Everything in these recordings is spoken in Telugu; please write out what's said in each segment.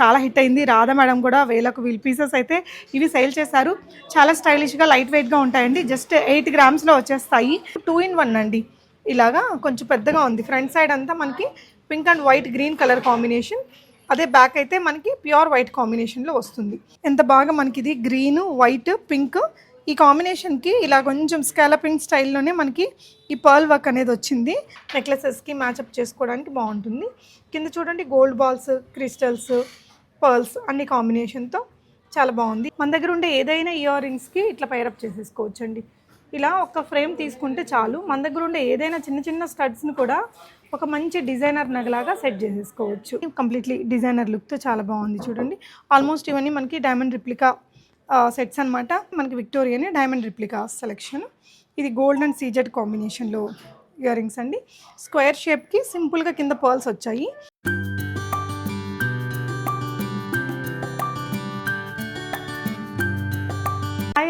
చాలా హిట్ అయింది. రాధా మేడం కూడా వేలకు వీల్ పీసెస్ అయితే ఇవి సేల్ చేశారు. చాలా స్టైలిష్గా లైట్ వెయిట్గా ఉంటాయండి. జస్ట్ ఎయిట్ గ్రామ్స్లో వచ్చేస్తాయి. టూ ఇన్ వన్ అండి. ఇలాగా కొంచెం పెద్దగా ఉంది. ఫ్రంట్ సైడ్ అంతా మనకి pink and white green colour combination. అదే బ్యాక్ అయితే మనకి ప్యూర్ వైట్ కాంబినేషన్లో వస్తుంది. ఎంత బాగా మనకి ఇది గ్రీన్ వైట్ పింక్. ఈ కాంబినేషన్కి ఇలా కొంచెం స్కాలపింగ్ స్టైల్లోనే మనకి ఈ పర్ల్ వర్క్ అనేది వచ్చింది. నెక్లెసెస్కి మ్యాచప్ చేసుకోవడానికి బాగుంటుంది. కింద చూడండి గోల్డ్ బాల్స్ క్రిస్టల్స్ పర్ల్స్ అన్ని కాంబినేషన్తో చాలా బాగుంది. మన దగ్గర ఉండే ఏదైనా ఇయర్ రింగ్స్కి ఇట్లా పైరప్ చేసేసుకోవచ్చు అండి ఇలా ఒక ఫ్రేమ్ తీసుకుంటే చాలు. మన దగ్గర ఉండే ఏదైనా చిన్న చిన్న స్టడ్స్ని కూడా ఒక మంచి డిజైనర్ నగలాగా సెట్ చేసేసుకోవచ్చు. కంప్లీట్లీ డిజైనర్ లుక్తో చాలా బాగుంది చూడండి. ఆల్మోస్ట్ ఇవన్నీ మనకి డైమండ్ రిప్లికా సెట్స్ అన్నమాట. మనకి విక్టోరియన్ డైమండ్ రిప్లికా సెలెక్షన్ ఇది గోల్డ్ అండ్ సీజెడ్ కాంబినేషన్లో ఇయర్ రింగ్స్ అండి. స్క్వేర్ షేప్కి సింపుల్గా కింద పర్ల్స్ వచ్చాయి.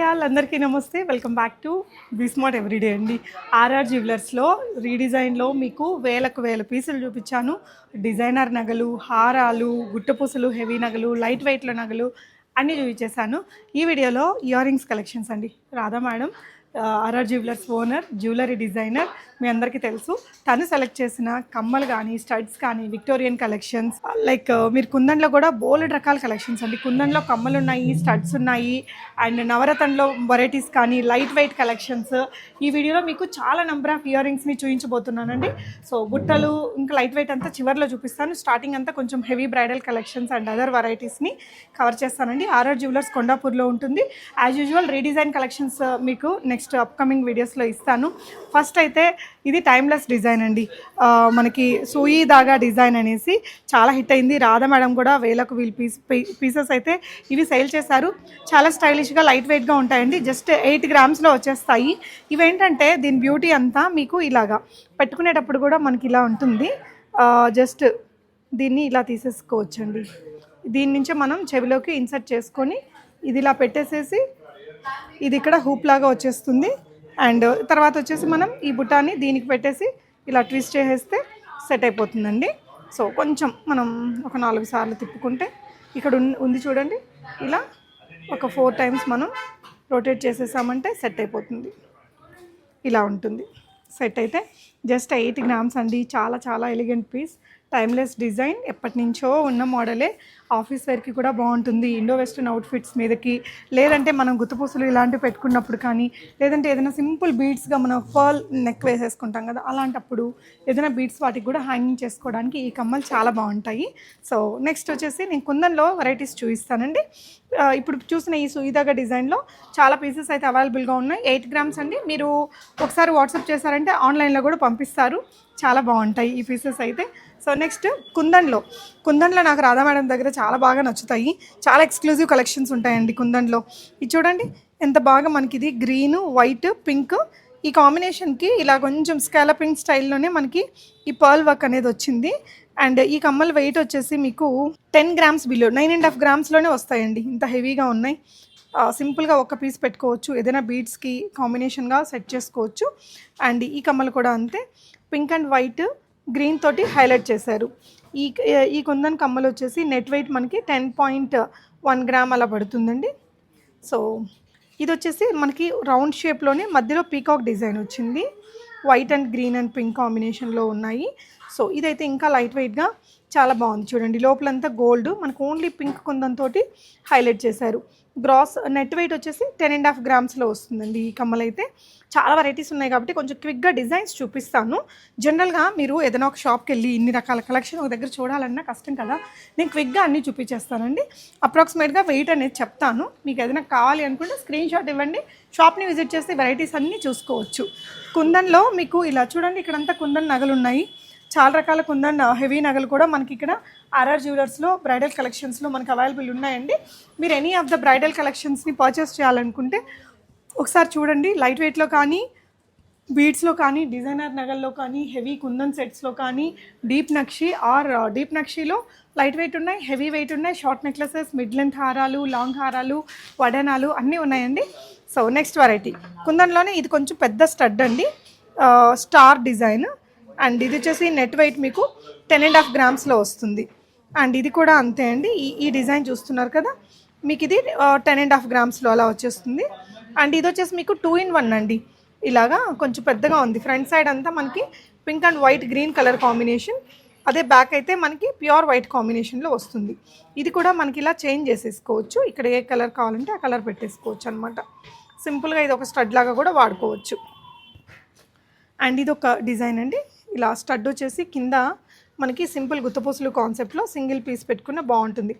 హాయ్ ఆల్ అందరికీ నమస్తే. Welcome back to be smart everyday అండి. ఆర్ఆర్ జ్యువెలర్స్లో రీడిజైన్లో మీకు వేలకు వేల పీసులు చూపించాను. డిజైనర్ నగలు హారాలు గుట్టపూసలు హెవీ నగలు లైట్ వెయిట్లో నగలు అన్నీ చూపించేశాను. ఈ వీడియోలో ఇయర్ రింగ్స్ కలెక్షన్స్ అండి. Radha madam RR jewellers owner jewellery designer మీ అందరికీ తెలుసు. తను సెలెక్ట్ చేసిన కమ్మలు కానీ స్టడ్స్ కానీ విక్టోరియన్ కలెక్షన్స్ లైక్ మీరు కుందన్లో కూడా బోలెడ్ రకాల కలెక్షన్స్ అండి. కుందన్లో కమ్మలు ఉన్నాయి స్టడ్స్ ఉన్నాయి అండ్ నవరత్నంలో వెరైటీస్ కానీ లైట్ వెయిట్ కలెక్షన్స్. ఈ వీడియోలో మీకు చాలా నెంబర్ ఆఫ్ ఇయర్ రింగ్స్ని చూపించబోతున్నానండి సో బుట్టలు ఇంకా లైట్ వెయిట్ అంతా చివరిలో చూపిస్తాను. స్టార్టింగ్ అంతా కొంచెం heavy bridal collections and other వెరైటీస్ని cover చేస్తానండి. ఆర్ఆర్ జ్యువెలర్స్ కొండాపూర్లో ఉంటుంది. యాజ్ యూజువల్ రీడిజైన్ కలెక్షన్స్ మీకు నెక్స్ట్ అప్కమింగ్ వీడియోస్లో ఇస్తాను. ఫస్ట్ అయితే ఇది టైమ్లెస్ డిజైన్ అండి. మనకి సూయి దాగా డిజైన్ అనేసి చాలా హిట్ అయింది. రాధా మేడం కూడా వేలకు వీల్ పీస్ పీసెస్ అయితే ఇవి సేల్ చేశారు. చాలా స్టైలిష్గా లైట్ వెయిట్గా ఉంటాయండి. జస్ట్ ఎయిట్ గ్రామ్స్లో వచ్చేస్తాయి. ఇవేంటంటే దీని బ్యూటీ అంతా మీకు ఇలాగా పెట్టుకునేటప్పుడు కూడా మనకి ఇలా ఉంటుంది. జస్ట్ దీన్ని ఇలా తీసేసుకోవచ్చండి. దీని నుంచే మనం చెవిలోకి ఇన్సర్ట్ చేసుకొని ఇది ఇలా పెట్టేసేసి ఇది ఇక్కడ హూప్ లాగా వచ్చేస్తుంది. అండ్ తర్వాత వచ్చేసి మనం ఈ బుట్టాన్ని దీనికి పెట్టేసి ఇలా ట్విస్ట్ చేసేస్తే సెట్ అయిపోతుందండి. సో కొంచెం మనం ఒక నాలుగు సార్లు తిప్పుకుంటే ఇక్కడ ఉంది చూడండి. ఇలా ఒక ఫోర్ టైమ్స్ మనం రొటేట్ చేసేసామంటే సెట్ అయిపోతుంది. ఇలా ఉంటుంది. సెట్ అయితే జస్ట్ ఎయిట్ గ్రామ్స్ అండి. చాలా చాలా ఎలిగెంట్ పీస్. Timeless design. ఎప్పటి నుంచో ఉన్న మోడలే. ఆఫీస్ వేర్కి కూడా బాగుంటుంది. ఇండో వెస్ట్రన్ అవుట్ఫిట్స్ మీదకి లేదంటే మనం గుత్తపూసలు ఇలాంటివి పెట్టుకున్నప్పుడు కానీ లేదంటే ఏదైనా సింపుల్ బీడ్స్గా మనం పర్ల్ నెక్ వేసేసుకుంటాం కదా అలాంటప్పుడు ఏదైనా బీడ్స్ వాటికి కూడా హ్యాంగింగ్ చేసుకోవడానికి ఈ కమ్మలు చాలా బాగుంటాయి. సో నెక్స్ట్ వచ్చేసి నేను కుందన్లో వెరైటీస్ చూపిస్తానండి. ఇప్పుడు చూసిన ఈ సుయిదాగా డిజైన్లో చాలా పీసెస్ అయితే అవైలబుల్గా ఉన్నాయి. ఎయిట్ గ్రామ్స్ అండి. మీరు ఒకసారి వాట్సాప్ చేశారంటే ఆన్లైన్లో కూడా పంపిస్తారు. చాలా బాగుంటాయి ఈ పీసెస్ అయితే. So next కుందన్లో. కుందన్లో నాకు రాధా మేడం దగ్గర చాలా బాగా నచ్చుతాయి. చాలా ఎక్స్క్లూజివ్ కలెక్షన్స్ ఉంటాయండి కుందన్లో. ఇది చూడండి ఎంత బాగా మనకి ఇది గ్రీన్ వైట్ పింక్ ఈ కాంబినేషన్కి ఇలా కొంచెం స్కాలపింగ్ స్టైల్లోనే మనకి ఈ పర్ల్ వర్క్ అనేది వచ్చింది. అండ్ ఈ కమ్మల వెయిట్ వచ్చేసి మీకు ten grams below nine and half గ్రామ్స్లోనే వస్తాయండి. ఇంత హెవీగా ఉన్నాయి. సింపుల్గా ఒక పీస్ పెట్టుకోవచ్చు. ఏదైనా బీడ్స్కి కాంబినేషన్గా సెట్ చేసుకోవచ్చు. అండ్ ఈ కమ్మలు కూడా అంతే. పింక్ అండ్ వైట్ గ్రీన్ తోటి హైలైట్ చేశారు. ఈ ఈ కుందన్ కమ్మలు వచ్చేసి నెట్ వెయిట్ మనకి టెన్ పాయింట్ వన్ గ్రామ్ అలా పడుతుందండి. సో ఇది వచ్చేసి మనకి రౌండ్ షేప్లోనే మధ్యలో పీకాక్ డిజైన్ వచ్చింది. White and green and pink కాంబినేషన్లో ఉన్నాయి. సో ఇదైతే ఇంకా లైట్ వెయిట్గా చాలా బాగుంది చూడండి. లోపలంతా గోల్డ్. మనకు ఓన్లీ పింక్ కుందంతో హైలైట్ చేశారు. గ్రాస్ నెట్ వెయిట్ వచ్చేసి టెన్ అండ్ హాఫ్ గ్రామ్స్లో వస్తుందండి ఈ కమ్మలు అయితే చాలా వెరైటీస్ ఉన్నాయి కాబట్టి కొంచెం క్విక్గా డిజైన్స్ చూపిస్తాను. జనరల్గా మీరు ఏదైనా ఒక షాప్కి వెళ్ళి ఇన్ని రకాల కలెక్షన్ ఒక దగ్గర చూడాలన్నా కష్టం కదా. నేను క్విక్గా అన్నీ చూపించేస్తానండి. అప్రాక్సిమేట్గా వెయిట్ అనేది చెప్తాను. మీకు ఏదైనా కావాలి అనుకుంటే స్క్రీన్ షాట్ ఇవ్వండి. షాప్ని విజిట్ చేస్తే వెరైటీస్ అన్నీ చూసుకోవచ్చు. కుందన్లో మీకు ఇలా చూడండి ఇక్కడంతా కుందన్ నగలు ఉన్నాయి చాలా రకాల కుందన్ హెవీ నగలు కూడా మనకి ఇక్కడ ఆర్ఆర్ జ్యువెలర్స్లో బ్రైడల్ కలెక్షన్స్లో మనకి అవైలబుల్ ఉన్నాయండి. మీరు ఎనీ ఆఫ్ ద బ్రైడల్ కలెక్షన్స్ని పర్చేస్ చేయాలనుకుంటే ఒకసారి చూడండి. లైట్ వెయిట్లో కానీ బీడ్స్లో కానీ డిజైనర్ నగల్లో కానీ హెవీ కుందన్ సెట్స్లో కానీ డీప్ నక్షి ఆర్ డీప్ నక్షిలో లైట్ వెయిట్ ఉన్నాయి హెవీ వెయిట్ ఉన్నాయి. షార్ట్ నెక్లెసెస్ మిడ్ లెంత్ హారాలు లాంగ్ హారాలు వడనాలు అన్నీ ఉన్నాయండి. సో నెక్స్ట్ వెరైటీ కుందన్లోనే ఇది కొంచెం పెద్ద స్టడ్ అండి. Uh, స్టార్ డిజైన్ అండ్ ఇది వచ్చేసి నెట్ వెయిట్ మీకు టెన్ అండ్ హాఫ్ గ్రామ్స్లో వస్తుంది. అండ్ ఇది కూడా అంతే అండి. ఈ ఈ డిజైన్ చూస్తున్నారు కదా? మీకు ఇది టెన్ అండ్ హాఫ్ గ్రామ్స్లో అలా వచ్చేస్తుంది. అండ్ ఇది వచ్చేసి మీకు టూ ఇన్ వన్ అండి. ఇలాగా కొంచెం పెద్దగా ఉంది. ఫ్రంట్ సైడ్ అంతా మనకి pink and white green colour combination. అదే బ్యాక్ అయితే మనకి ప్యూర్ వైట్ కాంబినేషన్లో వస్తుంది. ఇది కూడా మనకి ఇలా చేంజ్ చేసేసుకోవచ్చు. ఇక్కడ ఏ కలర్ కావాలంటే ఆ కలర్ పెట్టేసుకోవచ్చు అనమాట సింపుల్గా ఇది ఒక స్టడ్ లాగా కూడా వాడుకోవచ్చు. అండ్ ఇది ఒక డిజైన్ అండి. ఇలా స్టడ్ వచ్చేసి కింద మనకి సింపుల్ గుత్తపూసలు కాన్సెప్ట్లో సింగిల్ పీస్ పెట్టుకున్న బాగుంటుంది.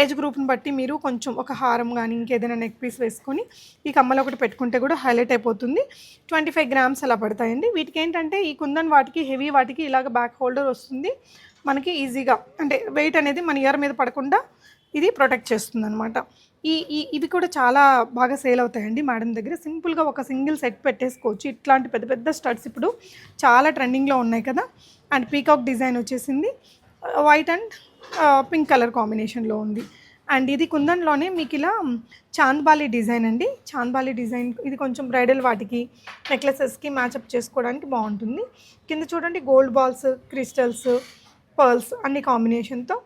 ఏజ్ గ్రూప్ని బట్టి మీరు కొంచెం ఒక హారం కానీ ఇంకేదైనా నెక్ పీస్ వేసుకొని ఈ కమ్మలు ఒకటి పెట్టుకుంటే కూడా హైలైట్ అయిపోతుంది. ట్వంటీ ఫైవ్ గ్రామ్స్ అలా పడతాయండి. వీటికి ఏంటంటే ఈ కుందన్ వాటికి హెవీ వాటికి ఇలాగ బ్యాక్ హోల్డర్ వస్తుంది. మనకి ఈజీగా అంటే వెయిట్ అనేది మన ఇయర్ మీద పడకుండా ఇది ప్రొటెక్ట్ చేస్తుంది అనమాట ఈ ఈ ఇవి కూడా చాలా బాగా సేల్ అవుతాయండి మేడం దగ్గర. సింపుల్గా ఒక సింగిల్ సెట్ పెట్టేసుకోవచ్చు. ఇట్లాంటి పెద్ద పెద్ద స్టడ్స్ ఇప్పుడు చాలా ట్రెండింగ్లో ఉన్నాయి కదా. అండ్ పీకాక్ డిజైన్ వచ్చేసింది. White and pink colour combination ఉంది. అండ్ ఇది కుందన్లోనే మీకు ఇలా చాంద్బాలి డిజైన్ అండి. చాంద్బాలి డిజైన్ ఇది కొంచెం బ్రైడల్ వాటికి నెక్లెసెస్కి మ్యాచప్ చేసుకోవడానికి బాగుంటుంది. కింద చూడండి గోల్డ్ బాల్స్ క్రిస్టల్స్ పర్ల్స్ అన్ని కాంబినేషన్తో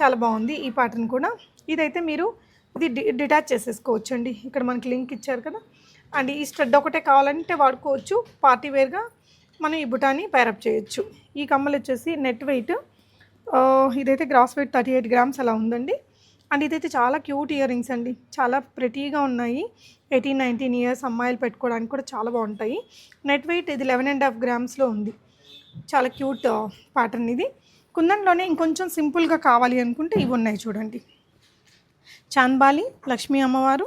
చాలా బాగుంది. ఈ ప్యాటర్న్ కూడా. ఇదైతే మీరు ఇది డి డిటాచ్ చేసేసుకోవచ్చు అండి ఇక్కడ మనకి లింక్ ఇచ్చారు కదా. అండ్ ఈ స్ట్రెడ్ ఒకటే కావాలంటే వాడుకోవచ్చు. పార్టీ వేర్గా మనం ఈ బుటాని పేరప్ చేయొచ్చు. ఈ కమ్మలు వచ్చేసి నెట్ వెయిట్ ఇదైతే gross weight thirty eight grams అలా ఉందండి. అండ్ ఇదైతే చాలా క్యూట్ ఇయర్ రింగ్స్ అండి. చాలా ప్రెటీగా ఉన్నాయి. ఎయిటీన్ నైన్టీన్ ఇయర్స్ అమ్మాయిలు పెట్టుకోవడానికి కూడా చాలా బాగుంటాయి. నెట్ వెయిట్ ఇది లెవెన్ అండ్ హాఫ్ గ్రామ్స్లో ఉంది. చాలా క్యూట్ ప్యాటర్న్ ఇది. కుందన్లోనే ఇంకొంచెం సింపుల్గా కావాలి అనుకుంటే ఇవి ఉన్నాయి చూడండి. చాంద్బాలి లక్ష్మీ అమ్మవారు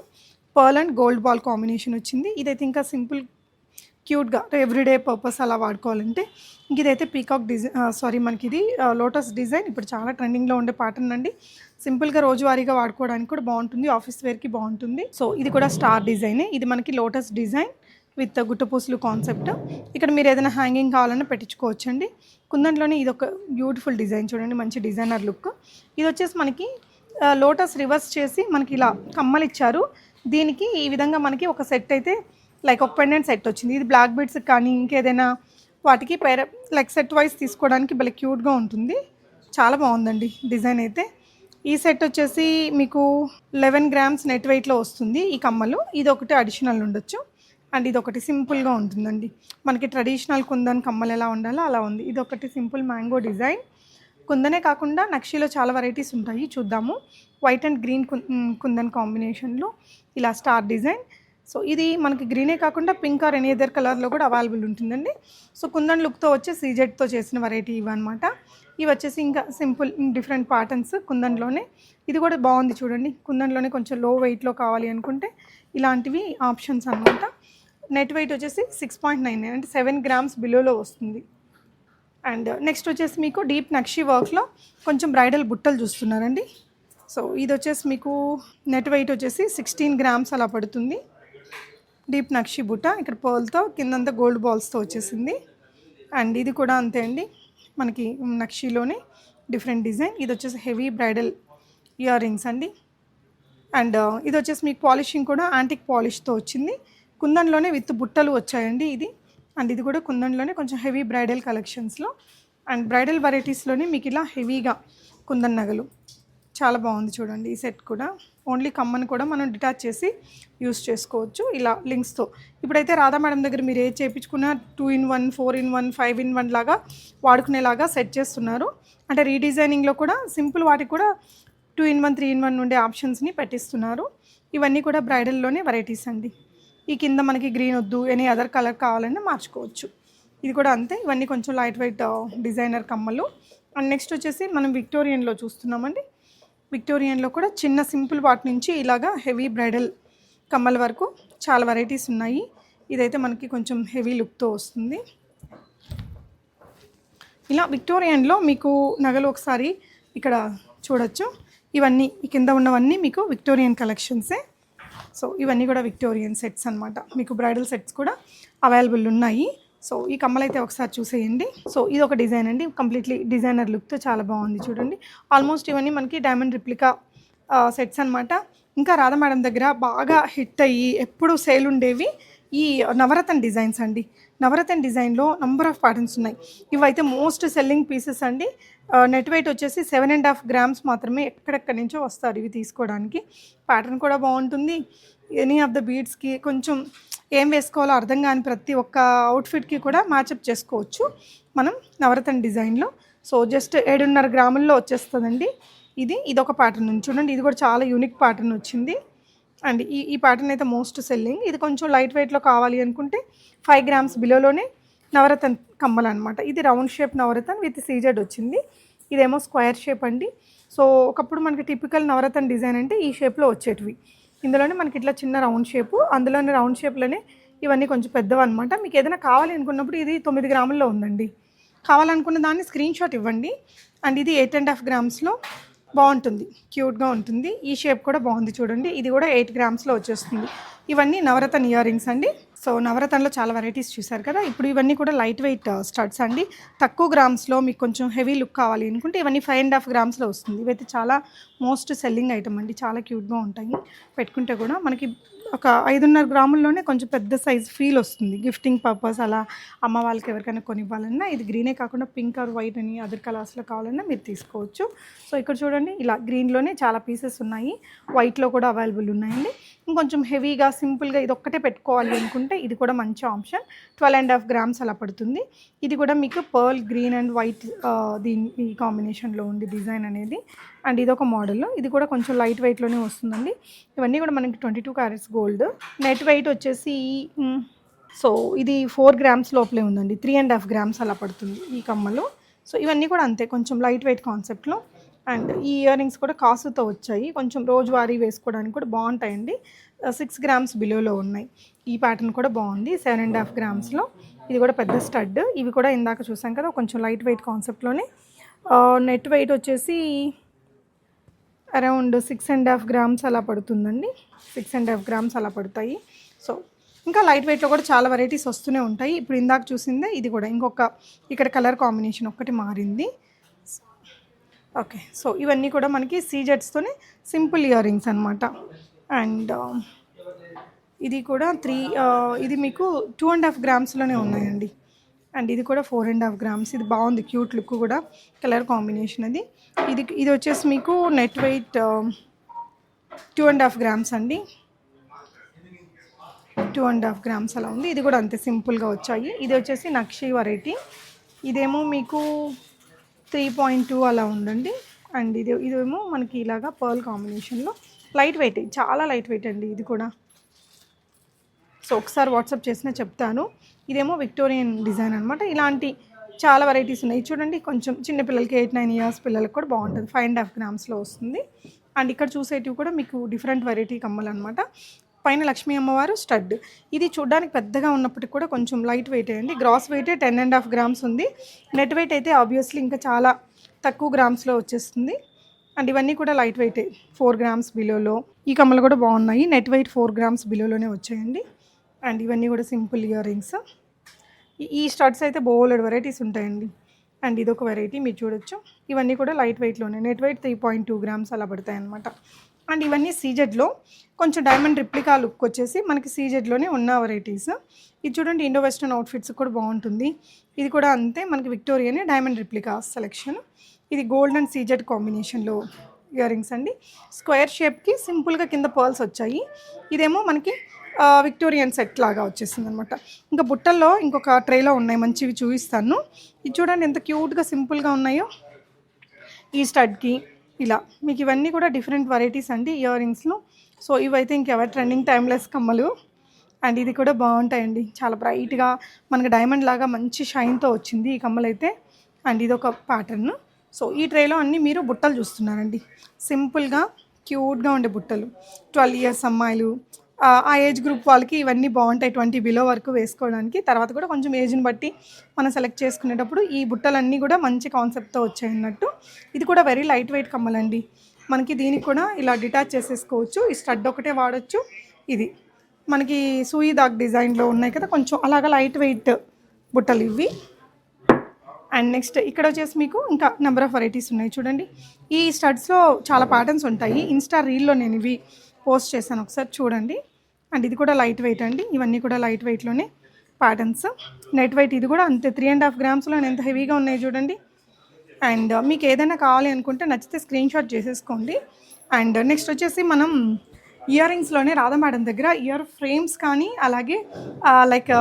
pearl and gold ball combination వచ్చింది. ఇదైతే ఇంకా సింపుల్ క్యూట్గా ఎవ్రీడే పర్పస్ అలా వాడుకోవాలంటే ఇంక ఇదైతే పీకాక్ డిజైన్ సారీ మనకి ఇది లోటస్ డిజైన్. ఇప్పుడు చాలా ట్రెండింగ్లో ఉండే ప్యాటర్న్ అండి. సింపుల్గా రోజువారీగా వాడుకోవడానికి కూడా బాగుంటుంది. ఆఫీస్ వేర్కి బాగుంటుంది. సో ఇది కూడా స్టార్ డిజైనే. ఇది మనకి లోటస్ డిజైన్. విత్ గుట్టపూసులు కాన్సెప్ట్. ఇక్కడ మీరు ఏదైనా హ్యాంగింగ్ కావాలన్నా పెట్టించుకోవచ్చండి. కుందంట్లోనే ఇది ఒక బ్యూటిఫుల్ డిజైన్ చూడండి మంచి డిజైనర్ లుక్ ఇది వచ్చేసి మనకి లోటస్ రివర్స్ చేసి మనకి ఇలా కమ్మలు ఇచ్చారు. దీనికి ఈ విధంగా మనకి ఒక సెట్ అయితే లైక్ ఒక పెండెంట్ సెట్ వచ్చింది. ఇది బ్లాక్ బీడ్స్ కానీ ఇంకేదైనా వాటికి పేర లైక్ సెట్ వైజ్ తీసుకోవడానికి భలే క్యూట్గా ఉంటుంది. చాలా బాగుందండి డిజైన్ అయితే. ఈ సెట్ వచ్చేసి మీకు లెవెన్ గ్రామ్స్ నెట్ వెయిట్లో వస్తుంది ఈ కమ్మలు. ఇది ఒకటి అడిషనల్ ఉండొచ్చు. అండ్ ఇది ఒకటి సింపుల్గా ఉంటుందండి. మనకి ట్రెడిషనల్ కుందన్ కమ్మలు ఎలా ఉండాలో అలా ఉంది. ఇది ఒకటి సింపుల్ మ్యాంగో డిజైన్. కుందనే కాకుండా నక్షీలో చాలా వెరైటీస్ ఉంటాయి. చూద్దాము. వైట్ అండ్ గ్రీన్ కుందన్ కాంబినేషన్లో ఇలా స్టార్ డిజైన్. సో ఇది మనకి గ్రీనే కాకుండా పింక్ ఆర్ ఎనీ అదర్ కలర్లో కూడా అవైలబుల్ ఉంటుందండి. సో కుందన్ లుక్తో వచ్చే సీజెడ్తో చేసిన వెరైటీ ఇవి ఇవి వచ్చేసి ఇంకా సింపుల్ డిఫరెంట్ ప్యాటర్న్స్ కుందన్లోనే. ఇది కూడా బాగుంది చూడండి. కుందన్లోనే కొంచెం లో వెయిట్లో కావాలి అనుకుంటే ఇలాంటివి ఆప్షన్స్ అనమాట నెట్ వెయిట్ వచ్చేసి సిక్స్ పాయింట్ నైన్ నైన్ అంటే సెవెన్ గ్రామ్స్ బిలోలో వస్తుంది. అండ్ నెక్స్ట్ వచ్చేసి మీకు డీప్ నక్షి వర్క్లో కొంచెం బ్రైడల్ బుట్టలు చూస్తున్నారండి. సో ఇది వచ్చేసి మీకు నెట్ వెయిట్ వచ్చేసి సిక్స్టీన్ గ్రామ్స్ అలా పడుతుంది. డీప్ నక్షి బుట్ట ఇక్కడ పర్ల్తో కిందంతా గోల్డ్ బాల్స్తో వచ్చేసింది. అండ్ ఇది కూడా అంతే అండి. మనకి నక్షిలోనే డిఫరెంట్ డిజైన్ ఇది వచ్చేసి హెవీ బ్రైడల్ ఇయర్ రింగ్స్ అండి అండ్ uh, ఇది వచ్చేసి మీకు పాలిషింగ్ కూడా యాంటిక్ పాలిష్తో వచ్చింది. కుందన్లోనే విత్ బుట్టలు వచ్చాయండి ఇది. అండ్ ఇది కూడా కుందన్లోనే కొంచెం హెవీ బ్రైడల్ కలెక్షన్స్లో. అండ్ బ్రైడల్ వెరైటీస్లోనే మీకు ఇలా హెవీగా కుందన్ నగలు. చాలా బాగుంది చూడండి ఈ సెట్ కూడా. ఓన్లీ కమ్మని కూడా మనం డిటాచ్ చేసి యూస్ చేసుకోవచ్చు. ఇలా లింక్స్తో ఇప్పుడైతే రాధా మేడం దగ్గర మీరు ఏది చేయించుకున్నా two in one four in one five in one లాగా వాడుకునేలాగా సెట్ చేస్తున్నారు. అంటే రీడిజైనింగ్లో కూడా సింపుల్ వాటికి కూడా two in one three in one ఉండే ఆప్షన్స్ని పెట్టిస్తున్నారు. ఇవన్నీ కూడా బ్రైడల్లోనే వెరైటీస్ అండి. ఈ కింద మనకి గ్రీన్ వద్దు ఎనీ అదర్ కలర్ కావాలన్నా మార్చుకోవచ్చు. ఇది కూడా అంతే. ఇవన్నీ కొంచెం లైట్ వెయిట్ డిజైనర్ కమ్మలు. అండ్ నెక్స్ట్ వచ్చేసి మనం విక్టోరియన్లో చూస్తున్నామండి. విక్టోరియన్లో కూడా చిన్న సింపుల్ వాటి నుంచి ఇలాగా హెవీ బ్రైడల్ కమ్మల వరకు చాలా వెరైటీస్ ఉన్నాయి. ఇదైతే మనకి కొంచెం హెవీ లుక్తో వస్తుంది. ఇలా విక్టోరియన్లో మీకు నగలు ఒకసారి ఇక్కడ చూడొచ్చు. ఇవన్నీ కింద ఉన్నవన్నీ మీకు విక్టోరియన్ కలెక్షన్సే సో ఇవన్నీ కూడా విక్టోరియన్ సెట్స్ అన్నమాట. మీకు బ్రైడల్ సెట్స్ కూడా అవైలబుల్ ఉన్నాయి. సో ఈ కమ్మలు అయితే ఒకసారి చూసేయండి. సో ఇది ఒక డిజైన్ అండి. కంప్లీట్లీ డిజైనర్ లుక్తో చాలా బాగుంది చూడండి. ఆల్మోస్ట్ ఇవన్నీ మనకి డైమండ్ రిప్లికా సెట్స్ అన్నమాట. ఇంకా రాధా మేడం దగ్గర బాగా హిట్ అయ్యి ఎప్పుడు సేల్ ఉండేవి ఈ నవరత్న డిజైన్స్ అండి. నవరత్న డిజైన్లో నంబర్ ఆఫ్ ప్యాటర్న్స్ ఉన్నాయి. ఇవైతే మోస్ట్ సెల్లింగ్ పీసెస్ అండి. Uh, నెట్ వెయిట్ వచ్చేసి సెవెన్ అండ్ హాఫ్ గ్రామ్స్ మాత్రమే ఎక్కడెక్కడి నుంచో వస్తారు ఇవి తీసుకోవడానికి. ప్యాటర్న్ కూడా బాగుంటుంది. ఎనీ ఆఫ్ ద బీడ్స్కి కొంచెం ఏం వేసుకోవాలో అర్థం కాని ప్రతి ఒక్క అవుట్ఫిట్కి కూడా మ్యాచప్ చేసుకోవచ్చు. మనం నవరత్న డిజైన్లో. సో జస్ట్ ఏడున్నర గ్రాముల్లో వచ్చేస్తుందండి. ఇది ఇది ఒక ప్యాటర్న్ చూడండి ఇది కూడా చాలా యూనిక్ ప్యాటర్న్ వచ్చింది. అండ్ ఈ ఈ ప్యాటర్న్ అయితే మోస్ట్ సెల్లింగ్ ఇది కొంచెం లైట్ వెయిట్లో కావాలి అనుకుంటే ఫైవ్ గ్రామ్స్ బిలోలోనే నవరతన్ కమ్మలు అనమాట ఇది round shape navratan with CZ వచ్చింది. ఇదేమో స్క్వేర్ షేప్ అండి. సో ఒకప్పుడు మనకి టిపికల్ నవరతన్ డిజైన్ అంటే ఈ షేప్లో వచ్చేటివి. ఇందులోనే మనకి ఇట్లా చిన్న రౌండ్ షేపు అందులోనే రౌండ్ షేప్లోనే ఇవన్నీ కొంచెం పెద్దవి అనమాట మీకు ఏదైనా కావాలి అనుకున్నప్పుడు ఇది తొమ్మిది గ్రాముల్లో ఉందండి. కావాలనుకున్న దాన్ని స్క్రీన్ షాట్ ఇవ్వండి. అండ్ ఇది ఎయిట్ అండ్ హాఫ్ గ్రామ్స్లో బాగుంటుంది. క్యూట్గా ఉంటుంది. ఈ షేప్ కూడా బాగుంది చూడండి. ఇది కూడా ఎయిట్ గ్రామ్స్లో వచ్చేస్తుంది. ఇవన్నీ నవరతన్ ఇయర్ రింగ్స్ అండి. సో నవరతన్లో చాలా వెరైటీస్ చూసారు కదా. ఇప్పుడు ఇవన్నీ కూడా లైట్ వెయిట్ స్టడ్స్ అండి. తక్కువ గ్రామ్స్లో మీకు కొంచెం హెవీ లుక్ కావాలి అనుకుంటే ఇవన్నీ ఫైవ్ అండ్ హాఫ్ గ్రామ్స్లో వస్తుంది. ఇవైతే చాలా మోస్ట్ సెల్లింగ్ ఐటమ్ అండి. చాలా క్యూట్గా ఉంటాయి. పెట్టుకుంటే కూడా మనకి ఒక ఐదున్నర గ్రాముల్లోనే కొంచెం పెద్ద సైజ్ ఫీల్ వస్తుంది. గిఫ్టింగ్ పర్పస్ అలా అమ్మ వాళ్ళకి ఎవరికైనా కొనివ్వాలన్నా ఇది గ్రీనే కాకుండా పింక్ ఆర్ వైట్ అని అదర్ కలర్స్లో కావాలన్నా మీరు తీసుకోవచ్చు. సో ఇక్కడ చూడండి ఇలా గ్రీన్లోనే చాలా పీసెస్ ఉన్నాయి. వైట్లో కూడా అవైలబుల్ ఉన్నాయండి. ఇంకొంచెం హెవీగా సింపుల్గా ఇది ఒక్కటే పెట్టుకోవాలి అనుకుంటే ఇది కూడా మంచి option. Twelve and half grams అలా పడుతుంది. ఇది కూడా మీకు పర్ల్ గ్రీన్ అండ్ వైట్ దీని ఈ కాంబినేషన్లో ఉంది డిజైన్ అనేది. అండ్ ఇది ఒక మోడల్. ఇది కూడా కొంచెం లైట్ వెయిట్లోనే వస్తుందండి. ఇవన్నీ కూడా మనకి twenty two carats gold. Net weight వచ్చేసి సో ఇది ఫోర్ గ్రామ్స్ లోపలే ఉందండి. త్రీ అండ్ హాఫ్ గ్రామ్స్ అలా పడుతుంది ఈ కమ్మలు. సో ఇవన్నీ కూడా అంతే కొంచెం లైట్ వెయిట్ కాన్సెప్ట్లో. అండ్ ఈ ఇయర్ రింగ్స్ కూడా కాసుతో వచ్చాయి. కొంచెం రోజువారీ వేసుకోవడానికి కూడా బాగుంటాయండి. సిక్స్ గ్రామ్స్ బిలోలో ఉన్నాయి. ఈ ప్యాటర్న్ కూడా బాగుంది. సెవెన్ అండ్ హాఫ్ గ్రామ్స్లో ఇది కూడా పెద్ద స్టడ్ ఇవి కూడా ఇందాక చూసాం కదా కొంచెం లైట్ వెయిట్ కాన్సెప్ట్లోనే నెట్ వెయిట్ వచ్చేసి around six and half grams అలా పడుతుందండి. సిక్స్ అండ్ హాఫ్ గ్రామ్స్ అలా పడతాయి. సో ఇంకా లైట్ వెయిట్లో కూడా చాలా వెరైటీస్ వస్తూనే ఉంటాయి. ఇప్పుడు ఇందాక చూసిందే ఇది కూడా. ఇంకొక ఇక్కడ కలర్ కాంబినేషన్ ఒక్కటి మారింది. ఓకే. సో ఇవన్నీ కూడా మనకి సీజెట్స్తోనే సింపుల్ ఇయర్ రింగ్స్ అనమాట అండ్ um, ఇది కూడా త్రీ ఇది మీకు టూ అండ్ హాఫ్ గ్రామ్స్లోనే ఉన్నాయండి. అండ్ ఇది కూడా ఫోర్ అండ్ హాఫ్ గ్రామ్స్. ఇది బాగుంది క్యూట్ లుక్ కూడా కలర్ కాంబినేషన్ అది. ఇది ఇది వచ్చేసి మీకు net weight um, two and half grams అండి. టూ అండ్ హాఫ్ గ్రామ్స్ అలా ఉంది. ఇది కూడా అంతే సింపుల్గా వచ్చాయి. ఇది వచ్చేసి నక్షి వెరైటీ. ఇదేమో మీకు త్రీ పాయింట్ టూ అలా ఉందండి. అండ్ ఇది ఇదేమో మనకి ఇలాగా పర్ల్ కాంబినేషన్లో లైట్ వెయిట్ చాలా లైట్ వెయిట్ అండి ఇది కూడా. సో ఒకసారి వాట్సాప్ చేసినా చెప్తాను. ఇదేమో విక్టోరియన్ డిజైన్ అనమాట ఇలాంటి చాలా వెరైటీస్ ఉన్నాయి. చూడండి కొంచెం చిన్న పిల్లలకి ఎయిట్ నైన్ ఇయర్స్ పిల్లలకి కూడా బాగుంటుంది. ఫైవ్ అండ్ హాఫ్ గ్రామ్స్లో వస్తుంది. అండ్ ఇక్కడ చూసేటివి కూడా మీకు డిఫరెంట్ వెరైటీ కమ్మలు అనమాట పైన లక్ష్మీ అమ్మవారు స్టడ్. ఇది చూడడానికి పెద్దగా ఉన్నప్పటికి కూడా కొంచెం లైట్ వెయిట్ అండి. Gross weight ten and half grams ఉంది. నెట్ వెయిట్ అయితే ఆబ్వియస్లీ ఇంకా చాలా తక్కువ గ్రామ్స్లో వచ్చేస్తుంది. అండ్ ఇవన్నీ కూడా లైట్ వెయిటే ఫోర్ గ్రామ్స్ బిలోలో. ఈ కమ్మలు కూడా బాగున్నాయి. నెట్ వెయిట్ ఫోర్ గ్రామ్స్ బిలోలోనే వచ్చాయండి. అండ్ ఇవన్నీ కూడా సింపుల్ ఇయర్ రింగ్స్ ఈ స్టడ్స్ అయితే బోలెడ్ వెరైటీస్ ఉంటాయండి. అండ్ ఇదొక వెరైటీ మీరు చూడొచ్చు. ఇవన్నీ కూడా light వెయిట్లోనే. Net weight three point two grams అలా పడతాయి అనమాట అండ్ ఇవన్నీ సీజెడ్లో. కొంచెం డైమండ్ రిప్లికా లుక్ వచ్చేసి మనకి సీజెడ్లోనే ఉన్న వెరైటీస్. ఇది చూడండి ఇండో వెస్ట్రన్ అవుట్ఫిట్స్ కూడా బాగుంటుంది. ఇది కూడా అంతే మనకి విక్టోరియానే డైమండ్ రిప్లికా సెలెక్షన్. ఇది గోల్డ్ అండ్ సీజెడ్ కాంబినేషన్లో ఇయర్ రింగ్స్ అండి. స్క్వేర్ షేప్కి సింపుల్గా కింద పర్ల్స్ వచ్చాయి. ఇదేమో మనకి విక్టోరియన్ సెట్ లాగా వచ్చేసింది అనమాట ఇంకా బుట్టల్లో ఇంకొక ట్రేలో ఉన్నాయి మంచివి చూపిస్తాను. ఇది చూడండి ఎంత క్యూట్గా సింపుల్గా ఉన్నాయో. ఈ స్టడ్కి ఇలా మీకు ఇవన్నీ కూడా డిఫరెంట్ వెరైటీస్ అండి ఇయర్ రింగ్స్లో సో ఇవైతే ఇంకెవరు ట్రెండింగ్ టైమ్లెస్ కమ్మలు. అండ్ ఇది కూడా బాగుంటాయండి. చాలా బ్రైట్గా మనకి డైమండ్ లాగా మంచి షైన్తో వచ్చింది ఈ కమ్మలు అయితే అండ్ ఇది ఒక ప్యాటర్న్ సో ఈ ట్రేలో అన్నీ మీరు బుట్టలు చూస్తున్నారండి. సింపుల్గా క్యూట్గా ఉండే బుట్టలు. ట్వెల్వ్ ఇయర్స్ అమ్మాయిలు ఆ ఏజ్ గ్రూప్ వాళ్ళకి ఇవన్నీ బాగుంటాయి ట్వంటీ బిలో వరకు వేసుకోవడానికి. తర్వాత కూడా కొంచెం ఏజ్ని బట్టి మనం సెలెక్ట్ చేసుకునేటప్పుడు ఈ బుట్టలన్నీ కూడా మంచి కాన్సెప్ట్తో వచ్చాయి అన్నట్టు. ఇది కూడా వెరీ లైట్ వెయిట్ కమ్మలండి. మనకి దీనికి కూడా ఇలా డిటాచ్ చేసేసుకోవచ్చు. ఈ స్టడ్ ఒకటే వాడచ్చు. ఇది మనకి సూయి దాగ్ డిజైన్లో ఉన్నాయి కదా కొంచెం అలాగా లైట్ వెయిట్ బుట్టలు ఇవి. అండ్ నెక్స్ట్ ఇక్కడ వచ్చేసి మీకు ఇంకా నెంబర్ ఆఫ్ వెరైటీస్ ఉన్నాయి చూడండి. ఈ స్టడ్స్లో చాలా ప్యాటర్న్స్ ఉంటాయి. ఇన్స్టా రీల్లో నేను ఇవి పోస్ట్ చేశాను ఒకసారి చూడండి. అండ్ ఇది కూడా లైట్ వెయిట్ అండి. ఇవన్నీ కూడా లైట్ వెయిట్లోనే ప్యాటర్న్స్ నెట్ వెయిట్ ఇది కూడా అంతే త్రీ అండ్ హాఫ్ గ్రామ్స్లో ఎంత హెవీగా ఉన్నాయి చూడండి. అండ్ మీకు ఏదైనా కావాలి అనుకుంటే నచ్చితే స్క్రీన్ షాట్ చేసేసుకోండి. అండ్ నెక్స్ట్ వచ్చేసి మనం ఇయర్ రింగ్స్లోనే రాధా మేడం దగ్గర ఇయర్ ఫ్రేమ్స్ కానీ అలాగే లైక్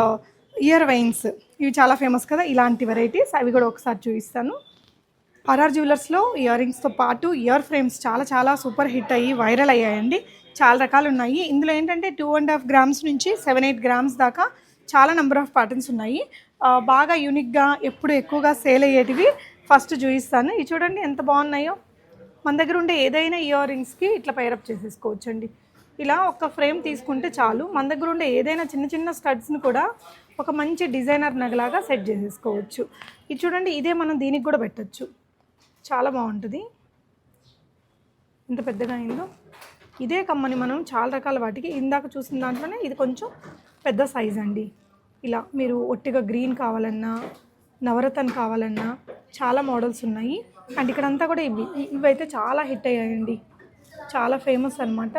ఇయర్ వైన్స్ ఇవి చాలా ఫేమస్ కదా ఇలాంటి వెరైటీస్ అవి కూడా ఒకసారి చూపిస్తాను. ఆర్ఆర్ జ్యువెలర్స్లో ఇయర్ రింగ్స్తో పాటు ఇయర్ ఫ్రేమ్స్ చాలా చాలా సూపర్ హిట్ అయ్యి వైరల్ అయ్యాయండి. చాలా రకాలు ఉన్నాయి ఇందులో ఏంటంటే టూ అండ్ హాఫ్ గ్రామ్స్ నుంచి సెవెన్ ఎయిట్ గ్రామ్స్ దాకా చాలా నెంబర్ ఆఫ్ ప్యాటర్న్స్ ఉన్నాయి. బాగా యూనిక్గా ఎప్పుడు ఎక్కువగా సేల్ అయ్యేటివి ఫస్ట్ చూపిస్తాను. ఇవి చూడండి ఎంత బాగున్నాయో. మన దగ్గర ఉండే ఏదైనా ఇయర్ రింగ్స్కి ఇట్లా పైరప్ చేసేసుకోవచ్చండి. ఇలా ఒక ఫ్రేమ్ తీసుకుంటే చాలు. మన దగ్గర ఉండే ఏదైనా చిన్న చిన్న స్టడ్స్ని కూడా ఒక మంచి డిజైనర్ నగలాగా సెట్ చేసేసుకోవచ్చు. ఇది చూడండి ఇదే మనం దీనికి కూడా పెట్టచ్చు. చాలా బాగుంటుంది. ఇంత పెద్దగా అయిందో. ఇదే కమ్మని మనం చాలా రకాల వాటికి ఇందాక చూసిన దాంట్లోనే ఇది కొంచెం పెద్ద సైజ్ అండి. ఇలా మీరు ఒట్టిగా గ్రీన్ కావాలన్నా నవరతన్ కావాలన్నా చాలా మోడల్స్ ఉన్నాయి. అండ్ ఇక్కడంతా కూడా ఇవి ఇవైతే చాలా హిట్ అయ్యాయండి. చాలా ఫేమస్ అన్నమాట.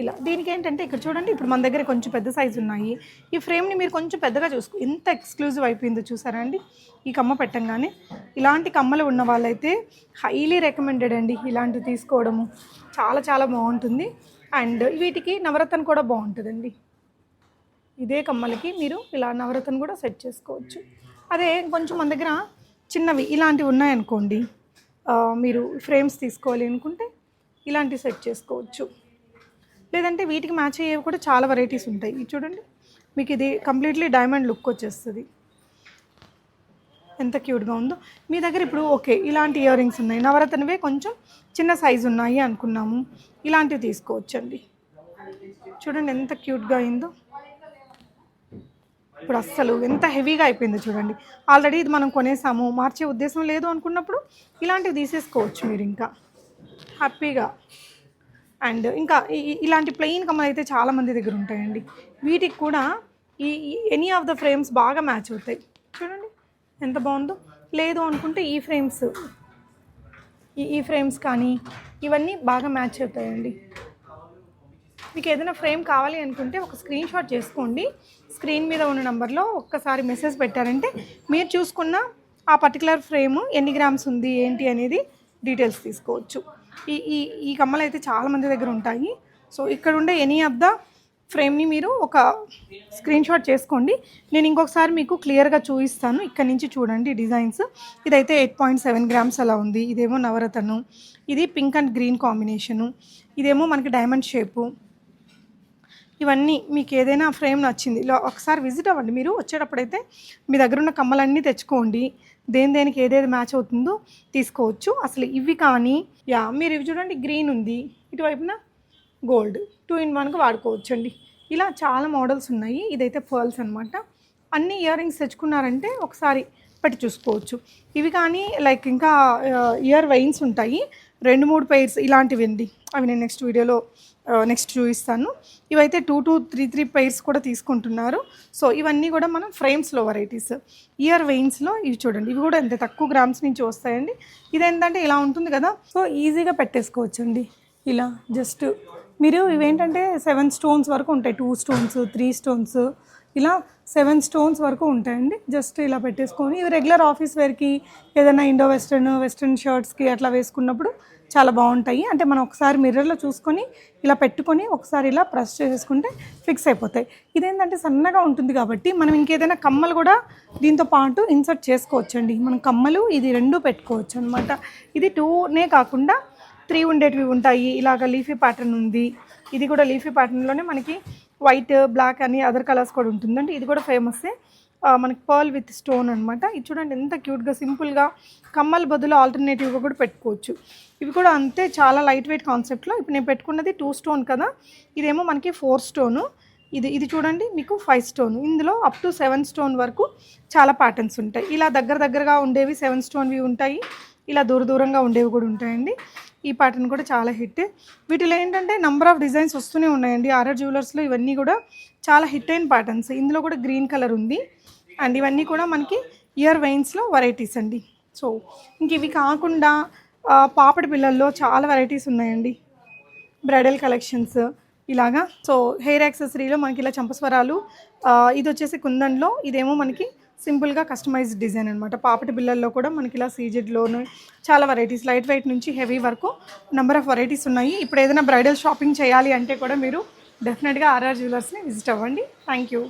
ఇలా దీనికి ఏంటంటే ఇక్కడ చూడండి ఇప్పుడు మన దగ్గర కొంచెం పెద్ద సైజు ఉన్నాయి. ఈ ఫ్రేమ్ని మీరు కొంచెం పెద్దగా చూసుకో ఎంత ఎక్స్క్లూజివ్ అయిపోయిందో చూసారా అండి? ఈ కమ్మ పెట్టంగానే. ఇలాంటి కమ్మలు ఉన్న వాళ్ళైతే హైలీ రికమెండెడ్ అండి ఇలాంటివి తీసుకోవడము. చాలా చాలా బాగుంటుంది. అండ్ వీటికి నవరత్న కూడా బాగుంటుందండి. ఇదే కమ్మలకి మీరు ఇలా నవరత్న కూడా సెట్ చేసుకోవచ్చు. అదే కొంచెం మన దగ్గర చిన్నవి ఇలాంటివి ఉన్నాయనుకోండి మీరు ఫ్రేమ్స్ తీసుకోవాలి అనుకుంటే ఇలాంటివి సెట్ చేసుకోవచ్చు. లేదంటే వీటికి మ్యాచ్ అయ్యేవి కూడా చాలా వెరైటీస్ ఉంటాయి. ఇది చూడండి. మీకు ఇది కంప్లీట్లీ డైమండ్ లుక్ వచ్చేస్తుంది. ఎంత క్యూట్గా ఉందో. మీ దగ్గర ఇప్పుడు ఓకే ఇలాంటి ఇయర్ రింగ్స్ ఉన్నాయి. నవరత్నవే కొంచెం చిన్న సైజు ఉన్నాయి అనుకున్నాము. ఇలాంటివి తీసుకోవచ్చండి. చూడండి ఎంత క్యూట్గా అయిందో. ఇప్పుడు అస్సలు ఎంత హెవీగా అయిపోయిందో చూడండి. ఆల్రెడీ ఇది మనం కొనేసాము. మార్చే ఉద్దేశం లేదు అనుకున్నప్పుడు ఇలాంటివి తీసేసుకోవచ్చు మీరు ఇంకా. హ్యాపీగా అండ్ ఇంకా ఇలాంటి ప్లెయిన్ కమ్మలు అయితే చాలామంది దగ్గర ఉంటాయండి. వీటికి కూడా ఈ ఎనీ ఆఫ్ ద ఫ్రేమ్స్ బాగా మ్యాచ్ అవుతాయి. చూడండి ఎంత బాగుందో. లేదు అనుకుంటే ఈ ఫ్రేమ్స్ ఈ ఈ ఫ్రేమ్స్ కానీ ఇవన్నీ బాగా మ్యాచ్ అవుతాయండి. మీకు ఏదైనా ఫ్రేమ్ కావాలి అనుకుంటే ఒక స్క్రీన్ షాట్ చేసుకోండి. స్క్రీన్ మీద ఉన్న నెంబర్లో ఒక్కసారి మెసేజ్ పెట్టారంటే మీరు చూసుకున్న ఆ పర్టికులర్ ఫ్రేమ్ ఎన్ని గ్రామ్స్ ఉంది ఏంటి అనేది డీటెయిల్స్ తీసుకోవచ్చు. ఈ ఈ ఈ కమ్మలు అయితే చాలా మంది దగ్గర ఉంటాయి. సో ఇక్కడ ఉండే ఎనీ ఆఫ్ ద ఫ్రేమ్ని మీరు ఒక స్క్రీన్ షాట్ చేసుకోండి. నేను ఇంకొకసారి మీకు క్లియర్గా చూపిస్తాను. ఇక్కడ నుంచి చూడండి డిజైన్స్ ఇదైతే ఎయిట్ పాయింట్ సెవెన్ గ్రామ్స్ అలా ఉంది. ఇదేమో నవరతను. ఇది పింక్ అండ్ గ్రీన్ కాంబినేషను ఇదేమో మనకి డైమండ్ షేపు ఇవన్నీ మీకు ఏదైనా ఫ్రేమ్ నచ్చింది ఇలా ఒకసారి విజిట్ అవ్వండి. మీరు వచ్చేటప్పుడైతే మీ దగ్గర ఉన్న కమ్మలన్నీ తెచ్చుకోండి. దేని దేనికి ఏదేది మ్యాచ్ అవుతుందో తీసుకోవచ్చు. అసలు ఇవి కానీ యా మీరు ఇవి చూడండి గ్రీన్ ఉంది. ఇటువైపున గోల్డ్ టూ ఇన్ వన్కి వాడుకోవచ్చు అండి ఇలా చాలా మోడల్స్ ఉన్నాయి. ఇదైతే పర్ల్స్ అనమాట అన్ని ఇయర్ రింగ్స్ తెచ్చుకున్నారంటే ఒకసారి పెట్టి చూసుకోవచ్చు. ఇవి కానీ లైక్ ఇంకా ఇయర్ వైన్స్ ఉంటాయి. రెండు మూడు పెయిర్స్ ఇలాంటివి అండి. అవి నేను నెక్స్ట్ వీడియోలో నెక్స్ట్ చూపిస్తాను. ఇవైతే two two three three pairs కూడా తీసుకుంటున్నారు. సో ఇవన్నీ కూడా మనం ఫ్రేమ్స్లో వెరైటీస్ ఇయర్ వెయిన్స్లో ఇవి చూడండి. ఇవి కూడా ఎంత తక్కువ గ్రామ్స్ నుంచి వస్తాయండి. ఇదేంటంటే ఇలా ఉంటుంది కదా. సో ఈజీగా పెట్టేసుకోవచ్చండి. ఇలా జస్ట్ మీరు ఇవేంటంటే సెవెన్ స్టోన్స్ వరకు ఉంటాయి. టూ స్టోన్స్ త్రీ స్టోన్స్ ఇలా సెవెన్ స్టోన్స్ వరకు ఉంటాయండి. జస్ట్ ఇలా పెట్టేసుకొని ఇవి రెగ్యులర్ ఆఫీస్ వేర్కి ఏదైనా ఇండో వెస్ట్రన్ వెస్ట్రన్ షర్ట్స్కి అట్లా వేసుకున్నప్పుడు చాలా బాగుంటాయి. అంటే మనం ఒకసారి మిర్రర్లో చూసుకొని ఇలా పెట్టుకొని ఒకసారి ఇలా ప్రెస్ చేసుకుంటే ఫిక్స్ అయిపోతాయి. ఇదేంటంటే సన్నగా ఉంటుంది కాబట్టి మనం ఇంకేదైనా కమ్మలు కూడా దీంతో పాటు ఇన్సర్ట్ చేసుకోవచ్చండి. మనం కమ్మలు ఇది రెండు పెట్టుకోవచ్చు అనమాట ఇది టూనే కాకుండా త్రీ ఉండేటివి ఉంటాయి. ఇలాగ లీఫీ ప్యాటర్న్ ఉంది. ఇది కూడా లీఫీ ప్యాటర్న్లోనే మనకి వైట్ బ్లాక్ అని అదర్ కలర్స్ కూడా ఉంటుందండి. ఇది కూడా ఫేమస్సే మనకి పర్ల్ విత్ స్టోన్ అనమాట ఇది చూడండి ఎంత క్యూట్గా సింపుల్గా కమ్మల బదులు ఆల్టర్నేటివ్గా కూడా పెట్టుకోవచ్చు. ఇవి కూడా అంతే చాలా లైట్ వెయిట్ కాన్సెప్ట్లో. ఇప్పుడు నేను పెట్టుకున్నది టూ స్టోన్ కదా ఇదేమో మనకి ఫోర్ స్టోను. ఇది ఇది చూడండి మీకు ఫైవ్ స్టోన్. ఇందులో అప్ టు సెవెన్ స్టోన్ వరకు చాలా ప్యాటర్న్స్ ఉంటాయి. ఇలా దగ్గర దగ్గరగా ఉండేవి సెవెన్ స్టోన్వి ఉంటాయి. ఇలా దూర దూరంగా ఉండేవి కూడా ఉంటాయండి. ఈ ప్యాటర్న్ కూడా చాలా హిట్. వీటిలో ఏంటంటే నంబర్ ఆఫ్ డిజైన్స్ వస్తూనే ఉన్నాయండి. ఆర్ఆర్ జ్యువెలర్స్లో ఇవన్నీ కూడా చాలా హిట్ అయిన ప్యాటర్న్స్. ఇందులో కూడా గ్రీన్ కలర్ ఉంది. అండ్ ఇవన్నీ కూడా మనకి ఇయర్ వెయిన్స్లో వెరైటీస్ అండి. సో ఇంక ఇవి కాకుండా పాపడి పిల్లల్లో చాలా వెరైటీస్ ఉన్నాయండి. బ్రైడల్ కలెక్షన్స్ ఇలాగా. సో హెయిర్ యాక్సెసరీలో మనకి ఇలా చంపస్వరాలు ఇది వచ్చేసి కుందన్లో ఇదేమో మనకి సింపుల్గా కస్టమైజ్డ్ డిజైన్ అనమాట పాపటి బిల్లల్లో కూడా మనకి ఇలా సీజెడ్లోను చాలా వెరైటీస్ లైట్ వెయిట్ నుంచి హెవీ వరకు నెంబర్ ఆఫ్ వెరైటీస్ ఉన్నాయి. ఇప్పుడు ఏదైనా బ్రైడల్ షాపింగ్ చేయాలి అంటే కూడా మీరు డెఫినెట్గా ఆర్ఆర్ జ్యువెలర్స్ని విజిట్ అవ్వండి. Thank you